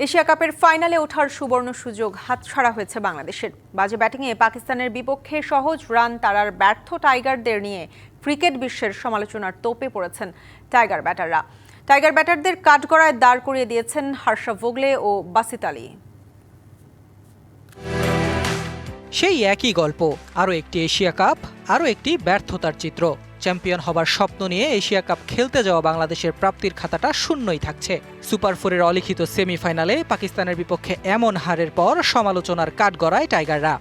Asia কাপের ফাইনালে ওঠার সুবর্ণ সুযোগ হাতছাড়া হয়েছে বাংলাদেশের। বাজে ব্যাটিংয়ে পাকিস্তানের বিপক্ষে সহজ রান তারার ব্যর্থ টাইগারদের নিয়ে ক্রিকেট বিশ্বের সমালোচনার তোপে পড়েছেন টাইগার ব্যাটাররা। টাইগার ব্যাটারদের কাঠগড়ায় দাঁড় করিয়ে দিয়েছেন হার্ষা ভোগলে ও বাসিত আলী। সেই একই গল্প, আরও একটি এশিয়া কাপ, আরও একটি ব্যর্থতার চিত্র। চ্যাম্পিয়ন হবার স্বপ্ন নিয়ে এশিয়া কাপ খেলতে যাওয়া বাংলাদেশের প্রাপ্তির খাতাটা শূন্যই থাকছে। সুপার ফোরের অলিখিত সেমিফাইনালে পাকিস্তানের বিপক্ষে এমন হারের পর সমালোচনার কাঠগড়ায় টাইগাররা।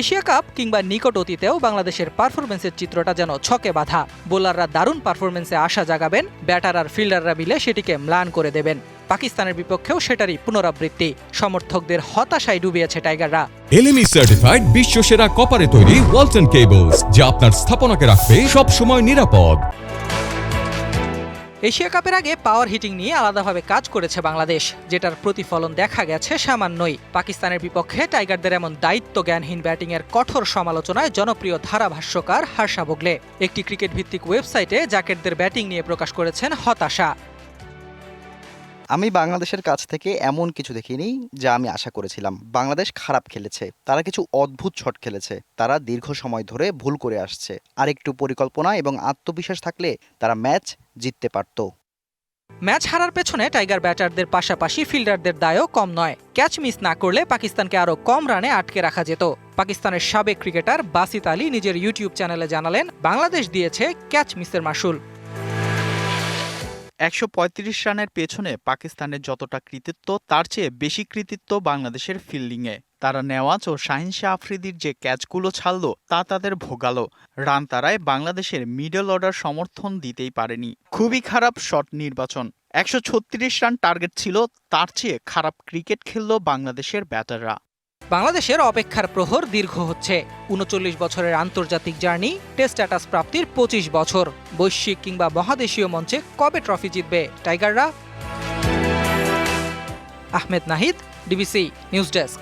এশিয়া কাপ কিংবা নিকট অতীতেও বাংলাদেশের পারফরমেন্সের চিত্রটা যেন ছকে বাঁধা। বোলাররা দারুণ পারফরমেন্সে আশা জাগাবেন, ব্যাটার আর ফিল্ডাররা মিলে সেটিকে ম্লান করে দেবেন। পাকিস্তানের বিপক্ষেও সেটারই পুনরাবৃত্তি। সমর্থকদের হতাশায় ডুবিয়েছে টাইগাররা। এলএমই সার্টিফাইড বিশ্ব সেরা কপারে তৈরি ওয়ালটন কেবলস, যা আপনার স্থাপনাকে রাখবে সব সময় নিরাপদ। এশিয়া কাপের আগে পাওয়ার হিটিং নিয়ে আলাদাভাবে কাজ করেছে বাংলাদেশ, যেটার প্রতিফলন দেখা গেছে সামান্যই। পাকিস্তানের বিপক্ষে টাইগারদের এমন দায়িত্ব জ্ঞানহীন ব্যাটিংয়ের কঠোর সমালোচনায় জনপ্রিয় ধারাভাষ্যকার হার্ষা বগলে একটি ক্রিকেট ভিত্তিক ওয়েবসাইটে জ্যাকেটদের ব্যাটিং নিয়ে প্রকাশ করেছেন হতাশা। আমি বাংলাদেশের কাছ থেকে এমন কিছু দেখিনি যা আমি আশা করেছিলাম। বাংলাদেশ খারাপ খেলেছে, তারা কিছু অদ্ভুত শট খেলেছে, তারা দীর্ঘ সময় ধরে ভুল করে আসছে। আর একটু পরিকল্পনা এবং আত্মবিশ্বাস থাকলে তারা ম্যাচ জিততে পারত। ম্যাচ হারার পেছনে টাইগার ব্যাটারদের পাশাপাশি ফিল্ডারদের দায়ও কম নয়। ক্যাচ মিস না করলে পাকিস্তানকে আরও কম রানে আটকে রাখা যেত। পাকিস্তানের সাবেক ক্রিকেটার বাসিত আলী নিজের ইউটিউব চ্যানেলে জানালেন, বাংলাদেশ দিয়েছে ক্যাচ মিসের মাসুল। একশো পঁয়ত্রিশ রানের পেছনে পাকিস্তানের যতটা কৃতিত্ব, তার চেয়ে বেশি কৃতিত্ব বাংলাদেশের ফিল্ডিংয়ে। তারা নেওয়াজ ও শাহিন শাহ আফ্রিদির যে ক্যাচগুলো ছাড়ল, তা তাদের ভোগালো। রান তারায় বাংলাদেশের মিডল অর্ডার সমর্থন দিতেই পারেনি। খুবই খারাপ শট নির্বাচন। একশো ছত্রিশ রান টার্গেট ছিল, তার চেয়ে খারাপ ক্রিকেট খেলল বাংলাদেশের ব্যাটাররা। বাংলাদেশের অপেক্ষার প্রহর দীর্ঘ হচ্ছে। উনচল্লিশ বছরের আন্তর্জাতিক জার্নি, টেস্ট স্ট্যাটাস প্রাপ্তির পঁচিশ বছর। বৈশ্বিক কিংবা মহাদেশীয় মঞ্চে কবে ট্রফি জিতবে টাইগাররা? Ahmed Nahid DBC news desk.